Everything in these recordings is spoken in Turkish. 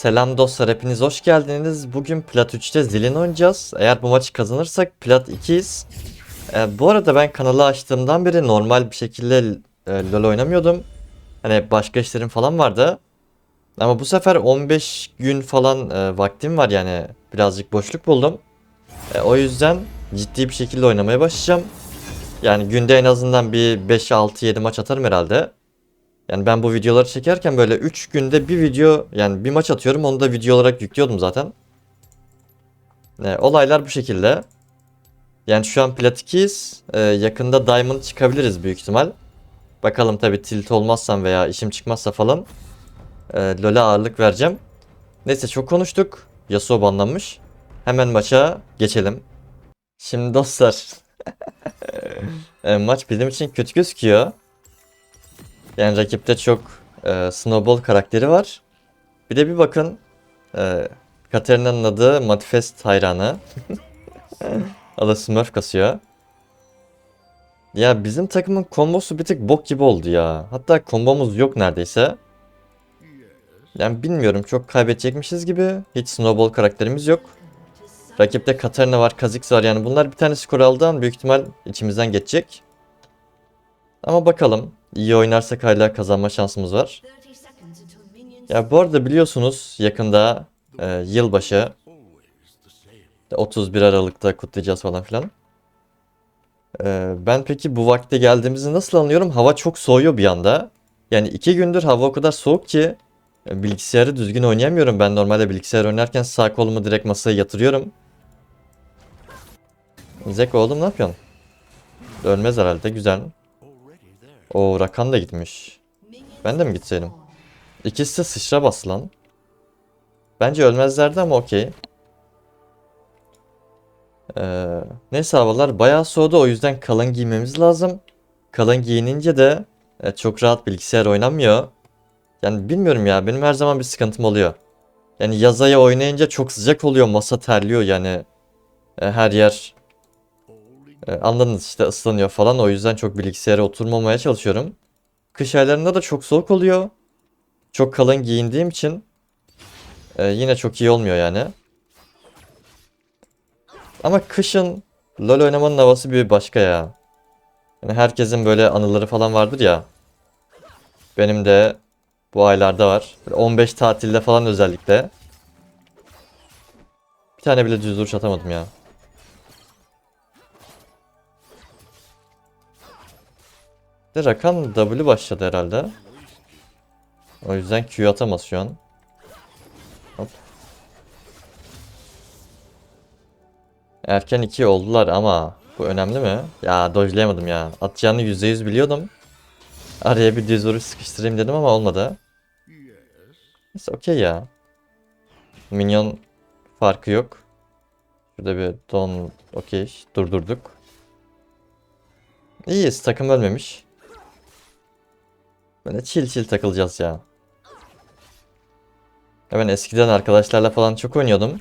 Selam dostlar hepiniz hoş geldiniz. Bugün Plat 3'te Zilin oynayacağız. Eğer bu maçı kazanırsak Plat 2'yiz. Ee, bu arada ben kanalı açtığımdan beri normal bir şekilde e, LoL oynamıyordum. Hani başka işlerim falan vardı. Ama bu sefer 15 gün falan e, vaktim var yani birazcık boşluk buldum. E, o yüzden ciddi bir şekilde oynamaya başlayacağım. Yani günde en azından bir 5-6-7 maç atarım herhalde. Yani ben bu videoları çekerken böyle 3 günde bir video yani bir maç atıyorum onu da video olarak yüklüyordum zaten. E, olaylar bu şekilde. Yani şu an plat 2'yiz. E, yakında diamond çıkabiliriz büyük ihtimal. Bakalım tabi tilt olmazsam veya işim çıkmazsa falan. E, LoL'e ağırlık vereceğim. Neyse çok konuştuk. Yasuo banlanmış. Hemen maça geçelim. Şimdi dostlar. e, maç bizim için kötü gözüküyor. Yani rakipte çok e, Snowball karakteri var. Bir de bir bakın. E, Katarina'nın adı Manifest hayranı. Adı Smurf kasıyor. Ya bizim takımın kombosu bir tık bok gibi oldu ya. Hatta kombomuz yok neredeyse. Yani bilmiyorum çok kaybedecekmişiz gibi. Hiç Snowball karakterimiz yok. Rakipte Katarina var, Kha'Zix var yani bunlar bir tane skor aldığı büyük ihtimal içimizden geçecek. Ama bakalım. İyi oynarsak hala kazanma şansımız var. Ya bu arada biliyorsunuz yakında e, yılbaşı 31 Aralık'ta kutlayacağız falan filan. E, ben peki bu vakte geldiğimizi nasıl anlıyorum? Hava çok soğuyor bir anda. Yani iki gündür hava o kadar soğuk ki e, bilgisayarı düzgün oynayamıyorum. Ben normalde bilgisayar oynarken sağ kolumu direkt masaya yatırıyorum. Zek oğlum ne yapıyorsun? Ölmez herhalde güzel. O Rakan da gitmiş. Ben de mi gitseydim? İkisi de sıçra bas lan. Bence ölmezlerdi ama okey. Ee, neyse havalar bayağı soğudu o yüzden kalın giymemiz lazım. Kalın giyinince de e, çok rahat bilgisayar oynanmıyor. Yani bilmiyorum ya benim her zaman bir sıkıntım oluyor. Yani yaz ayı oynayınca çok sıcak oluyor masa terliyor yani. E, her yer anladınız işte ıslanıyor falan o yüzden çok bilgisayara oturmamaya çalışıyorum. Kış aylarında da çok soğuk oluyor. Çok kalın giyindiğim için e, yine çok iyi olmuyor yani. Ama kışın LoL oynamanın havası bir başka ya. Yani herkesin böyle anıları falan vardır ya. Benim de bu aylarda var. Böyle 15 tatilde falan özellikle. Bir tane bile düz duruş atamadım ya. De Rakan W başladı herhalde. O yüzden Q atamaz şu an. Hop. Erken 2 oldular ama bu önemli mi? Ya dojlayamadım ya. Atacağını %100 biliyordum. Araya bir düz vuruş sıkıştırayım dedim ama olmadı. Neyse okey ya. Minyon farkı yok. Şurada bir don okey durdurduk. İyiyiz takım ölmemiş. Böyle chill chill takılacağız ya. Ya ben eskiden arkadaşlarla falan çok oynuyordum.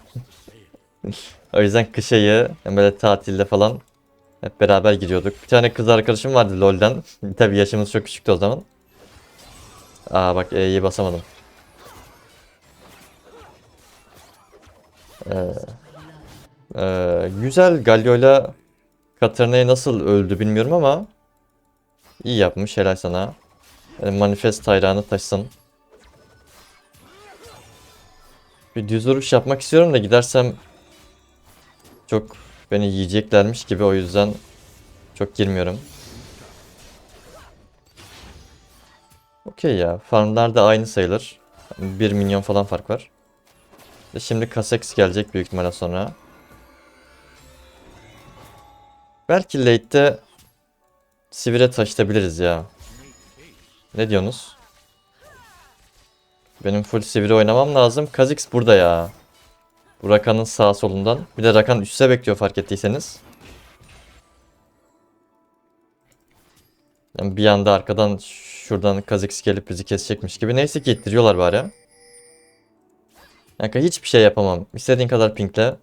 o yüzden kış ayı böyle tatilde falan hep beraber giriyorduk. Bir tane kız arkadaşım vardı LoL'den. Tabi yaşımız çok küçüktü o zaman. Aa bak E'yi basamadım. Ee, e, güzel Galio'yla Katarina'yı nasıl öldü bilmiyorum ama iyi yapmış helal sana. Yani manifest hayranı taşısın. Bir düz vuruş yapmak istiyorum da gidersem çok beni yiyeceklermiş gibi o yüzden çok girmiyorum. Okey ya. Farmlar da aynı sayılır. 1 milyon falan fark var. Ve şimdi Kasex gelecek büyük ihtimalle sonra. Belki late'de Sivir'e taşıtabiliriz ya. Ne diyorsunuz? Benim full Sivir oynamam lazım. Kha'Zix burada ya. Bu Rakan'ın sağ solundan. Bir de Rakan üstte bekliyor fark ettiyseniz. Yani bir anda arkadan şuradan Kha'Zix gelip bizi kesecekmiş gibi. Neyse ki ittiriyorlar bari. Yani hiçbir şey yapamam. İstediğin kadar pinkle.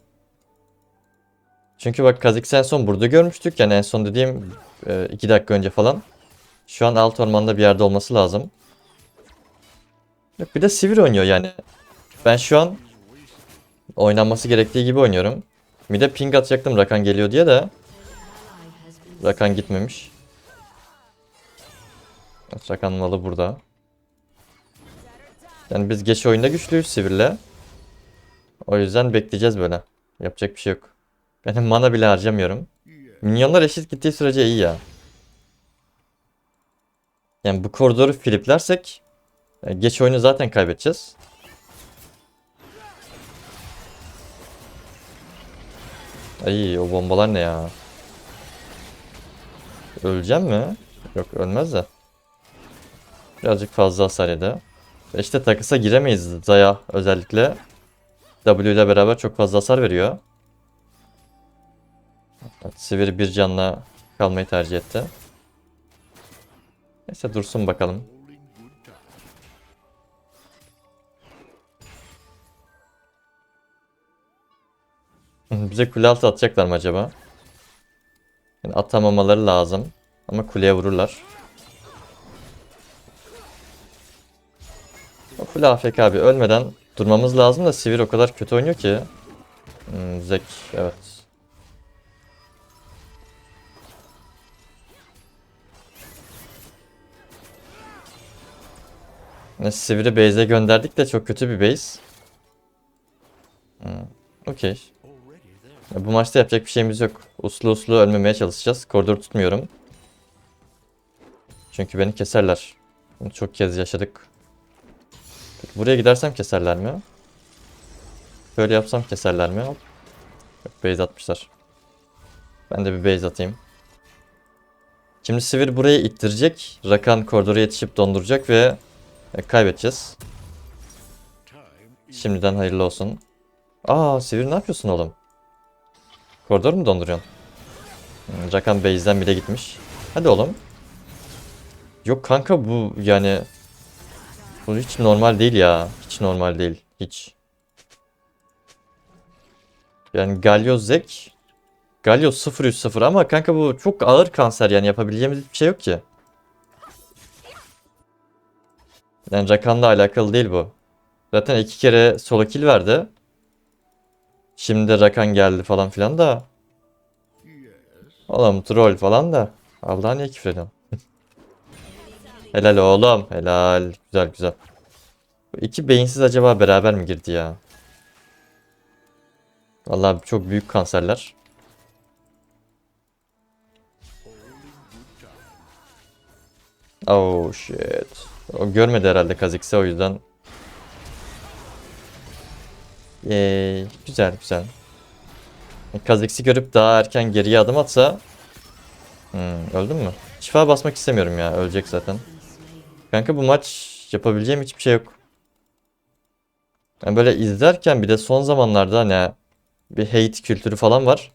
Çünkü bak Kha'Zix'i en son burada görmüştük. Yani en son dediğim 2 dakika önce falan. Şu an alt ormanda bir yerde olması lazım. Bir de sivir oynuyor yani. Ben şu an oynanması gerektiği gibi oynuyorum. Bir de ping atacaktım Rakan geliyor diye de Rakan gitmemiş. Rakan malı burada. Yani biz geç oyunda güçlüyüz Sivir'le. O yüzden bekleyeceğiz böyle. Yapacak bir şey yok. Benim mana bile harcamıyorum. Minyonlar eşit gittiği sürece iyi ya. Yani bu koridoru fliplersek e, geç oyunu zaten kaybedeceğiz. Ay o bombalar ne ya? Öleceğim mi? Yok ölmez de. Birazcık fazla hasar yedi. E İşte takısa giremeyiz Zaya özellikle. W ile beraber çok fazla hasar veriyor. Evet, Sivir bir canla kalmayı tercih etti. Neyse dursun bakalım. Bize kule altı atacaklar mı acaba? Yani atamamaları lazım. Ama kuleye vururlar. O full AFK abi ölmeden durmamız lazım da Sivir o kadar kötü oynuyor ki. Hmm, Zek evet. Ne Sivir'i base'e gönderdik de çok kötü bir base. Hmm, Okey. Bu maçta yapacak bir şeyimiz yok. Uslu uslu ölmemeye çalışacağız. Koridor tutmuyorum. Çünkü beni keserler. Bunu çok kez yaşadık. Peki buraya gidersem keserler mi? Böyle yapsam keserler mi? Yok, base atmışlar. Ben de bir base atayım. Şimdi Sivir burayı ittirecek. Rakan koridora yetişip donduracak ve e, kaybedeceğiz. Şimdiden hayırlı olsun. Aa Sivir ne yapıyorsun oğlum? Koridor mu donduruyorsun? Hmm, Rakan base'den bile gitmiş. Hadi oğlum. Yok kanka bu yani bu hiç normal değil ya. Hiç normal değil. Hiç. Yani Galio Zek Galio 0-3-0 ama kanka bu çok ağır kanser yani yapabileceğimiz bir şey yok ki. Yani Rakan'la alakalı değil bu. Zaten iki kere solo kill verdi. Şimdi de Rakan geldi falan filan da. Oğlum troll falan da. Allah'a niye küfür ediyorsun? Helal oğlum. Helal. Güzel güzel. Bu iki beyinsiz acaba beraber mi girdi ya? Vallahi çok büyük kanserler. Oh shit. O görmedi herhalde Kha'Zix'i o yüzden. Yay. Güzel güzel. Kha'Zix'i görüp daha erken geriye adım atsa. Hmm, öldün mü? Şifa basmak istemiyorum ya. Ölecek zaten. Kanka bu maç yapabileceğim hiçbir şey yok. Yani böyle izlerken bir de son zamanlarda hani bir hate kültürü falan var.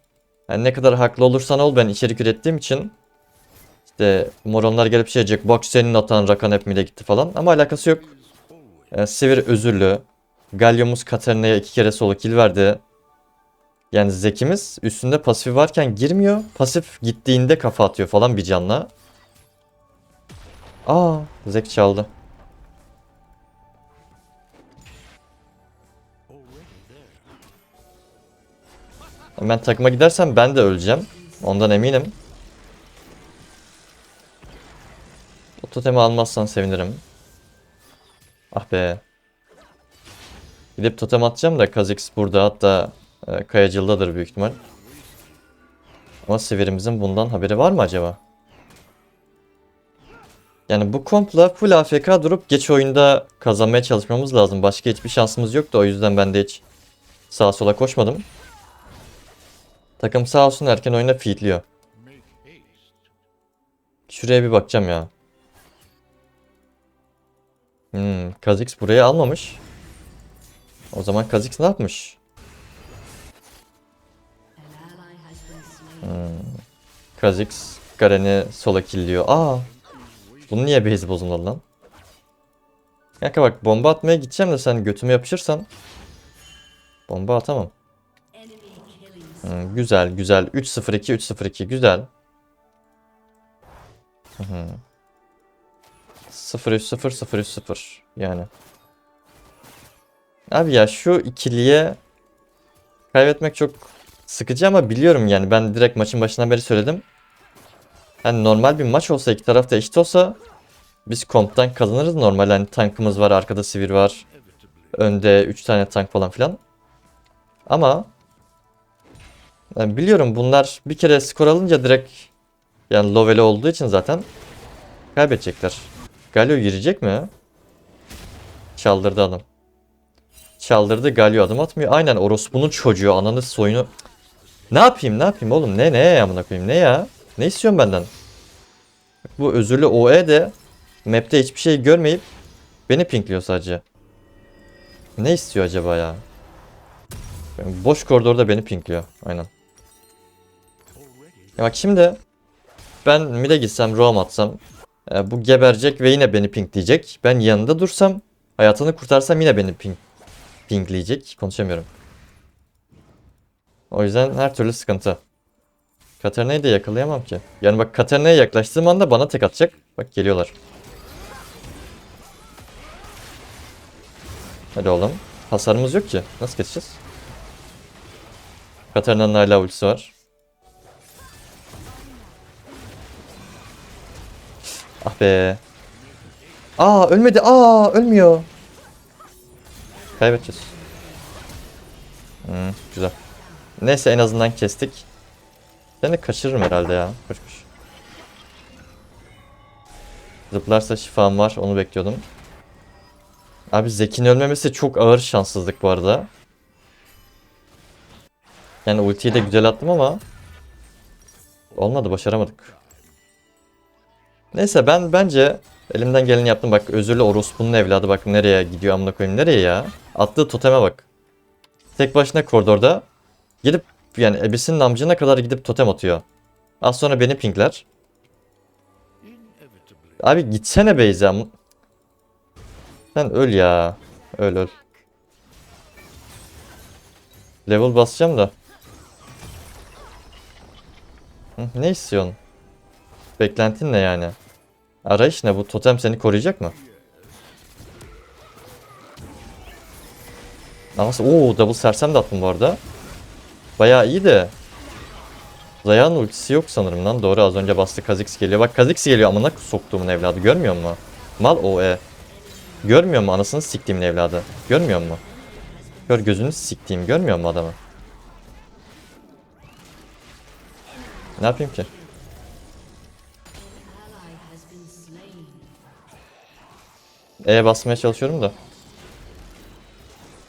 Yani ne kadar haklı olursan ol ben içerik ürettiğim için işte moronlar gelip şey diyecek bak senin atan Rakan hep mide gitti falan ama alakası yok. Yani Sivir özürlü. Galyomuz Katarina'ya iki kere solo kill verdi. Yani Zekimiz üstünde pasifi varken girmiyor. Pasif gittiğinde kafa atıyor falan bir canla. Aa, Zek çaldı. Ben takıma gidersem ben de öleceğim. Ondan eminim. O totemi almazsan sevinirim. Ah be. Gidip totem atacağım da Kha'Zix burada hatta e, Kayacıl'dadır büyük ihtimal. Ama Sivir'imizin bundan haberi var mı acaba? Yani bu kompla full AFK durup geç oyunda kazanmaya çalışmamız lazım. Başka hiçbir şansımız yoktu. O yüzden ben de hiç sağa sola koşmadım. Takım sağ olsun erken oyuna feedliyor. Şuraya bir bakacağım ya. Hmm, Kha'Zix burayı almamış. O zaman Kha'Zix ne yapmış? Hmm. Kha'Zix Garen'i sola killiyor. Aa! Bunu niye base bozulmadı lan? Kanka bak bomba atmaya gideceğim de sen götüme yapışırsan bomba atamam. Hmm, güzel güzel 3-0-2 3-0-2 güzel. Hı hı. 0-3-0 0-3-0 yani. Abi ya şu ikiliye kaybetmek çok sıkıcı ama biliyorum yani ben direkt maçın başından beri söyledim. Yani normal bir maç olsa iki taraf da eşit olsa biz komptan kazanırız normal hani tankımız var arkada sivir var. Önde 3 tane tank falan filan. Ama yani biliyorum bunlar bir kere skor alınca direkt yani loveli olduğu için zaten kaybedecekler. Galio girecek mi? Çaldırdı adam. Çaldırdı Galio adım atmıyor. Aynen orospunun çocuğu ananı soyunu. Ne yapayım ne yapayım oğlum ne ne amına koyayım ne ya? Ne istiyorsun benden? Bu özürlü OE de map'te hiçbir şey görmeyip beni pinkliyor sadece. Ne istiyor acaba ya? Boş koridorda beni pinkliyor. Aynen. Ya bak şimdi ben mid'e gitsem roam atsam e, bu geberecek ve yine beni pinkleyecek. Ben yanında dursam hayatını kurtarsam yine beni pink pinkleyecek. Konuşamıyorum. O yüzden her türlü sıkıntı. Katarina'yı da yakalayamam ki. Yani bak Katarina'ya yaklaştığım anda bana tek atacak. Bak geliyorlar. Hadi oğlum. Hasarımız yok ki. Nasıl geçeceğiz? Katarina'nın hala ultisi var. Ah be. Aa ölmedi. Aa ölmüyor. Kaybedeceğiz. Hmm, güzel. Neyse en azından kestik. Seni kaçırırım herhalde ya. Koş koş. Zıplarsa şifam var. Onu bekliyordum. Abi Zeki'nin ölmemesi çok ağır şanssızlık bu arada. Yani ultiyi de güzel attım ama olmadı başaramadık. Neyse ben bence elimden geleni yaptım. Bak özürlü orospunun evladı bak nereye gidiyor amına koyayım nereye ya? Attığı toteme bak. Tek başına koridorda gidip yani ebisinin amcına kadar gidip totem atıyor. Az sonra beni pinkler. Abi gitsene Beyza. Sen öl ya. Öl öl. Level basacağım da. Ne istiyorsun? Beklentin ne yani? Arayış ne bu? Totem seni koruyacak mı? Ama ooo double sersem de attım bu arada. Bayağı iyi de. Zaya'nın ultisi yok sanırım lan. Doğru az önce bastı Kha'Zix geliyor. Bak Kha'Zix geliyor amına soktuğumun evladı. Görmüyor mu? Mal o e. Görmüyor mu anasını siktiğimin evladı? Görmüyor mu? Gör gözünü siktiğim görmüyor mu adamı? Ne yapayım ki? E basmaya çalışıyorum da.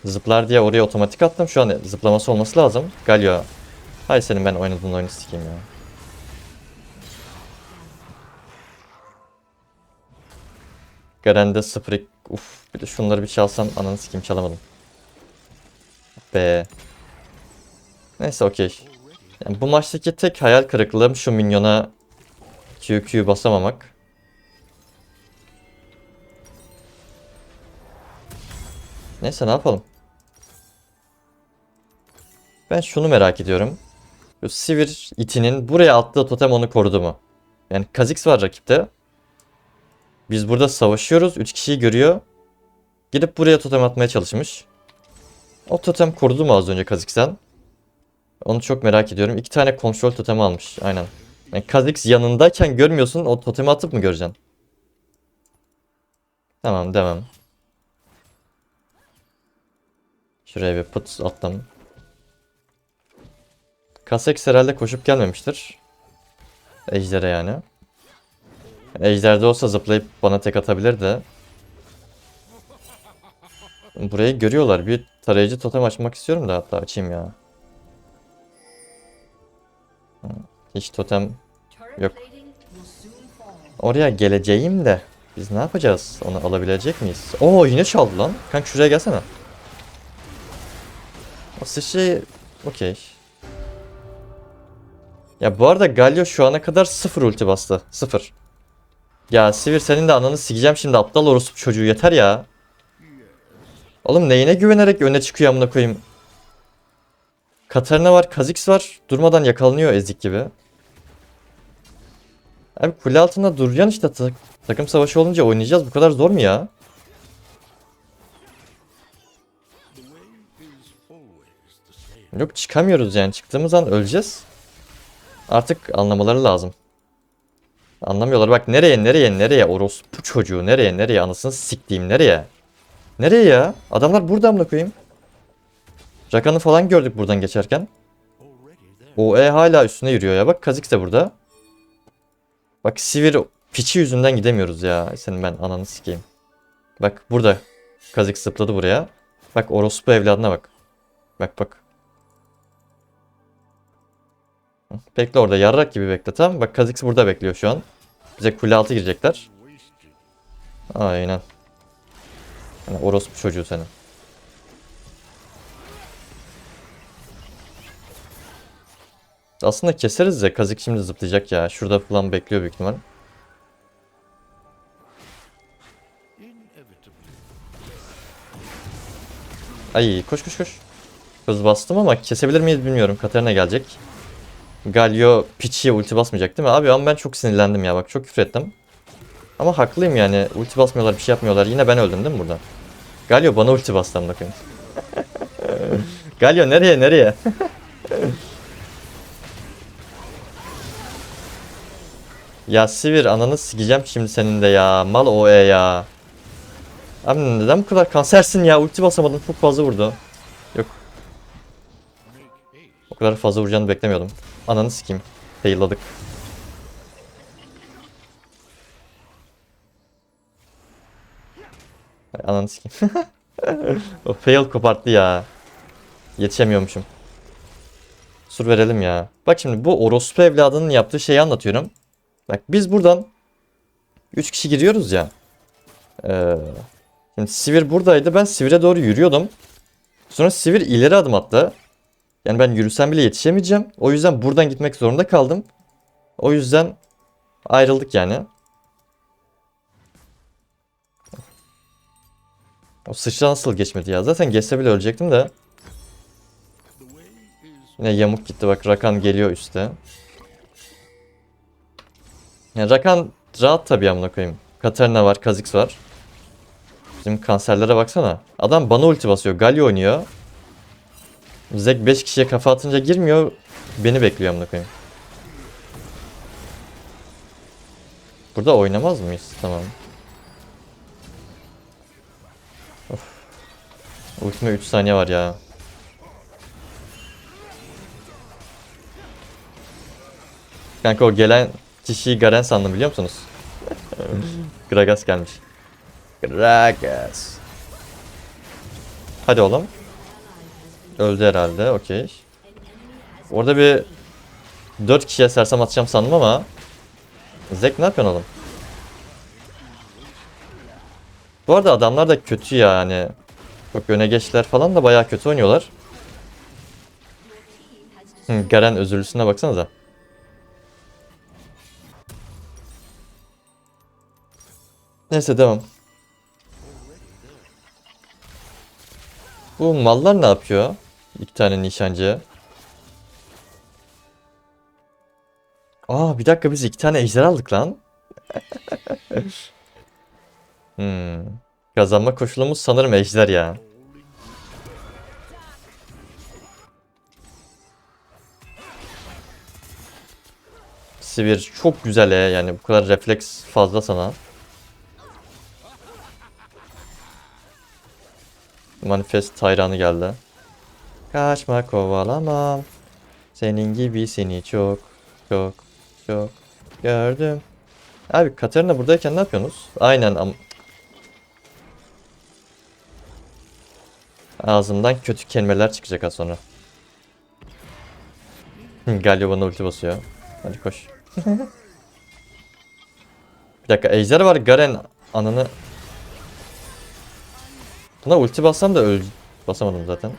Zıplar diye oraya otomatik attım. Şu an zıplaması olması lazım. Galio. Hay senin ben oynadığın oyunu sikeyim ya. Garen'de 0 Uf bir de şunları bir çalsam ananı sikeyim çalamadım. Be. Neyse okey. Yani bu maçtaki tek hayal kırıklığım şu minyona QQ basamamak. Neyse ne yapalım. Ben şunu merak ediyorum. Şu Sivir itinin buraya attığı totem onu korudu mu? Yani Kha'Zix var rakipte. Biz burada savaşıyoruz. 3 kişiyi görüyor. Gidip buraya totem atmaya çalışmış. O totem korudu mu az önce Kha'Zix'ten? Onu çok merak ediyorum. İki tane kontrol totemi almış. Aynen. Yani Kha'Zix yanındayken görmüyorsun. O totemi atıp mı göreceksin? Tamam demem. Şuraya bir pıt attım. Kaseks herhalde koşup gelmemiştir. Ejder'e yani. Ejder'de olsa zıplayıp bana tek atabilir de. Burayı görüyorlar. Bir tarayıcı totem açmak istiyorum da hatta açayım ya. Hiç totem yok. Oraya geleceğim de biz ne yapacağız? Onu alabilecek miyiz? Oo yine çaldı lan. Kanka şuraya gelsene. O sıçrayı okey. Ya bu arada Galio şu ana kadar sıfır ulti bastı. Sıfır. Ya Sivir senin de ananı sikeceğim şimdi aptal orospu çocuğu yeter ya. Oğlum neyine güvenerek öne çıkıyor amına koyayım. Katarina var, Kha'Zix var. Durmadan yakalanıyor ezik gibi. Abi kule altında duracaksın işte. Ta- takım savaşı olunca oynayacağız. Bu kadar zor mu ya? Yok çıkamıyoruz yani. Çıktığımız an öleceğiz. Artık anlamaları lazım. Anlamıyorlar. Bak nereye nereye nereye orospu çocuğu nereye nereye anasını siktiğim nereye? Nereye ya? Adamlar burada amına koyayım. Rakan'ı falan gördük buradan geçerken. O E hala üstüne yürüyor ya. Bak Kha'Zix de burada. Bak Sivir piçi yüzünden gidemiyoruz ya. Senin ben ananı sikeyim. Bak burada. Kha'Zix zıpladı buraya. Bak orospu evladına bak. Bak bak. Bekle orada yarrak gibi bekle tamam. Bak Kha'Zix burada bekliyor şu an. Bize kule altı girecekler. Aynen. Yani orospu çocuğu senin. Aslında keseriz de Kazik şimdi zıplayacak ya. Şurada falan bekliyor büyük ihtimal. Ay koş koş koş. Hız bastım ama kesebilir miyiz bilmiyorum. Katarina gelecek. Galio piçiye ulti basmayacak değil mi? Abi ama ben çok sinirlendim ya bak çok küfür ettim. Ama haklıyım yani. Ulti basmıyorlar bir şey yapmıyorlar. Yine ben öldüm değil mi burada? Galio bana ulti bastı amına koyayım. Galio nereye nereye? ya Sivir ananı sikeceğim şimdi senin de ya. Mal o e ya. Abi neden bu kadar kansersin ya? Ulti basamadın çok fazla vurdu. Yok. O kadar fazla vuracağını beklemiyordum. Ananı sikeyim. Fail'ladık. Ananı sikeyim. o fail koparttı ya. Yetişemiyormuşum. Sur verelim ya. Bak şimdi bu orospu evladının yaptığı şeyi anlatıyorum. Bak biz buradan 3 kişi giriyoruz ya. Ee, şimdi Sivir buradaydı. Ben Sivir'e doğru yürüyordum. Sonra Sivir ileri adım attı. Yani ben yürüsem bile yetişemeyeceğim. O yüzden buradan gitmek zorunda kaldım. O yüzden ayrıldık yani. O sıçra nasıl geçmedi ya? Zaten geçse bile ölecektim de. Yine yamuk gitti bak Rakan geliyor üste. Yani Rakan rahat tabii amına koyayım. Katarina var, Kha'Zix var. Bizim kanserlere baksana. Adam bana ulti basıyor. Galio oynuyor. Zek 5 kişiye kafa atınca girmiyor. Beni bekliyor amına koyayım. Burada oynamaz mıyız? Tamam. Of. Ultime 3 saniye var ya. Kanka o gelen kişiyi Garen sandım biliyor musunuz? Gragas gelmiş. Gragas. Hadi oğlum. Öldü herhalde. Okey. Orada bir 4 kişiye sersem atacağım sandım ama Zek ne yapıyorsun oğlum? Bu arada adamlar da kötü yani. Çok öne geçtiler falan da bayağı kötü oynuyorlar. Hı, Garen özürlüsüne baksanıza. Neyse devam. Bu mallar ne yapıyor? İki tane nişancı. Aa bir dakika biz iki tane ejder aldık lan. hmm. Kazanma koşulumuz sanırım ejder ya. Sivir çok güzel he yani bu kadar refleks fazla sana. Manifest hayranı geldi. Kaçma kovalamam. Senin gibisini çok çok çok gördüm. Abi Katarina buradayken ne yapıyorsunuz? Aynen am Ağzımdan kötü kelimeler çıkacak az sonra. Galio bana ulti basıyor. Hadi koş. Bir dakika ejder var Garen ananı Buna ulti bassam da öl... Basamadım zaten.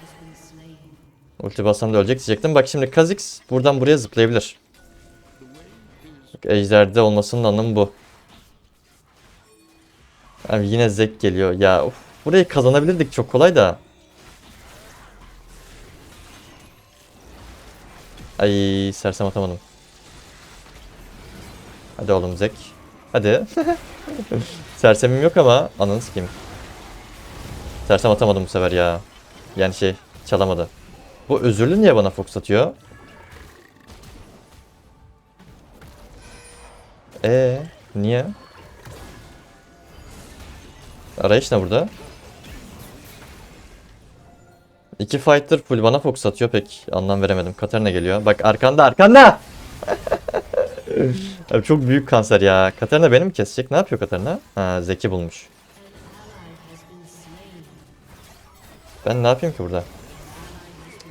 Ulti bassam da ölecek diyecektim. Bak şimdi Kha'Zix buradan buraya zıplayabilir. Bak, Ejder'de olmasının anlamı bu. Abi yine Zek geliyor. Ya of, burayı kazanabilirdik çok kolay da. Ay sersem atamadım. Hadi oğlum Zek. Hadi. Sersemim yok ama ananı sikeyim. Sersem atamadım bu sefer ya. Yani şey çalamadı. Bu özürlü niye bana fokus atıyor? Ee, niye? Arayış ne burada? İki fighter full bana fokus atıyor pek anlam veremedim. Katarina geliyor. Bak arkanda arkanda. Abi çok büyük kanser ya. Katarina beni mi kesecek? Ne yapıyor Katarina? Ha Zeki bulmuş. Ben ne yapayım ki burada?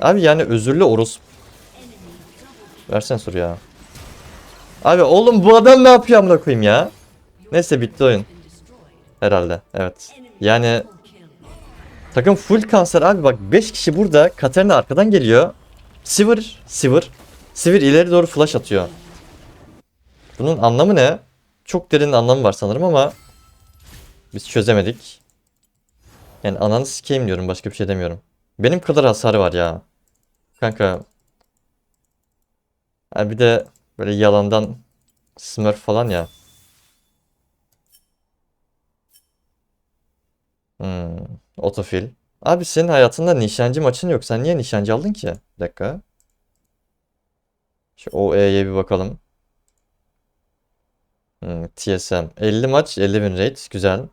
Abi yani özürlü Orus. Versen soru ya. Abi oğlum bu adam ne yapıyor amına koyayım ya? Neyse bitti oyun. Herhalde evet. Yani takım full kanser abi bak 5 kişi burada. Katarina arkadan geliyor. Sivir, Sivir. Sivir ileri doğru flash atıyor. Bunun anlamı ne? Çok derin anlamı var sanırım ama biz çözemedik. Yani ananı sikeyim diyorum başka bir şey demiyorum. Benim kadar hasar var ya. Kanka. Ha bir de böyle yalandan smurf falan ya. Hmm, otofil. Abi senin hayatında nişancı maçın yok. Sen niye nişancı aldın ki? Bir dakika. Şu OE'ye bir bakalım. Hmm, TSM. 50 maç 50 win rate. Güzel.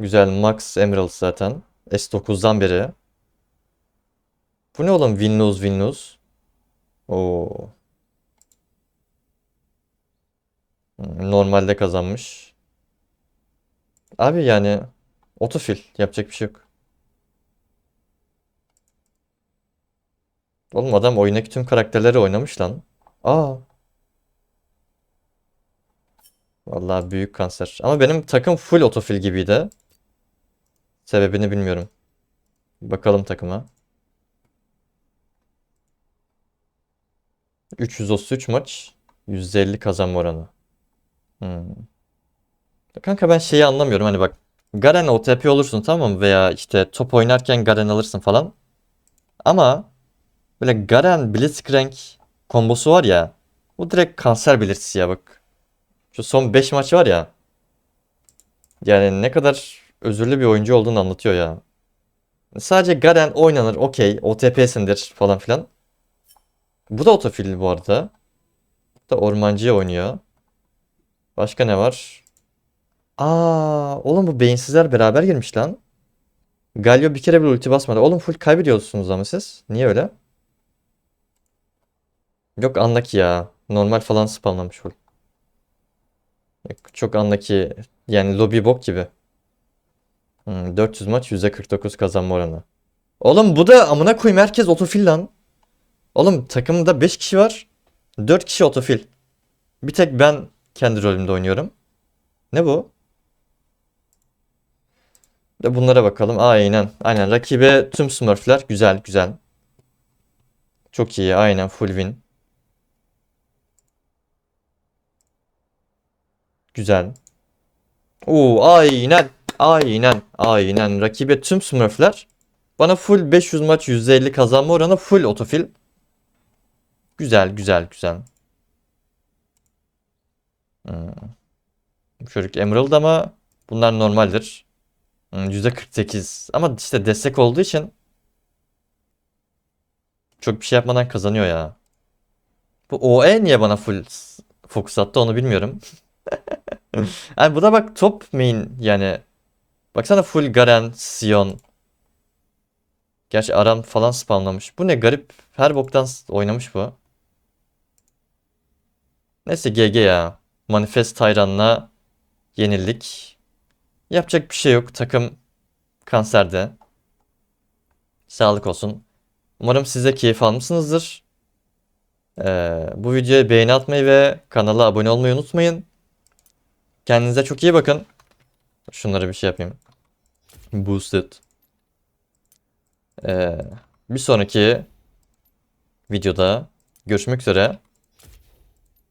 Güzel. Max Emerald zaten. S9'dan beri. Bu ne oğlum? Win-lose win-lose. Oo. Normalde kazanmış. Abi yani otofil yapacak bir şey yok. Oğlum adam oyundaki tüm karakterleri oynamış lan. Aa. Vallahi büyük kanser. Ama benim takım full otofil gibiydi. Sebebini bilmiyorum. Bakalım takıma. 333 maç. %50 kazanma oranı. Hmm. Kanka ben şeyi anlamıyorum hani bak. Garen OTP olursun tamam mı? Veya işte top oynarken Garen alırsın falan. Ama böyle Garen Blitzcrank kombosu var ya. Bu direkt kanser belirtisi ya bak. Şu son 5 maç var ya. Yani ne kadar özürlü bir oyuncu olduğunu anlatıyor ya. Sadece Garen oynanır okey. OTP'sindir falan filan. Bu da otofil bu arada. Bu da ormancıya oynuyor. Başka ne var? Aa, oğlum bu beyinsizler beraber girmiş lan. Galio bir kere bile ulti basmadı. Oğlum full kaybediyorsunuz ama siz. Niye öyle? Yok unlucky ya. Normal falan spamlamış full. Yok, Çok unlucky. Yani lobby bok gibi. Hmm, 400 maç %49 kazanma oranı. Oğlum bu da amına koyayım herkes otofil lan. Oğlum takımda 5 kişi var. 4 kişi otofil. Bir tek ben kendi rolümde oynuyorum. Ne bu? De bunlara bakalım. Aynen. Aynen. Rakibe tüm smurfler. Güzel güzel. Çok iyi. Aynen full win. Güzel. Oo aynen. Aynen. Aynen. Rakibe tüm smurfler. Bana full 500 maç %50 kazanma oranı full otofil. Güzel güzel güzel. Hmm. Çocuk Emerald ama bunlar normaldir. Hmm, %48 ama işte destek olduğu için çok bir şey yapmadan kazanıyor ya. Bu OE niye bana full fokus attı onu bilmiyorum. Yani bu da bak top main yani. Baksana full Garen, Sion. Gerçi Aram falan spamlamış. Bu ne garip. Her boktan oynamış bu. Neyse GG ya. Manifest Tayran'la yenildik. Yapacak bir şey yok. Takım kanserde. Sağlık olsun. Umarım siz de keyif almışsınızdır. Ee, bu videoya beğeni atmayı ve kanala abone olmayı unutmayın. Kendinize çok iyi bakın. Şunları bir şey yapayım. Boosted. Ee, bir sonraki videoda görüşmek üzere.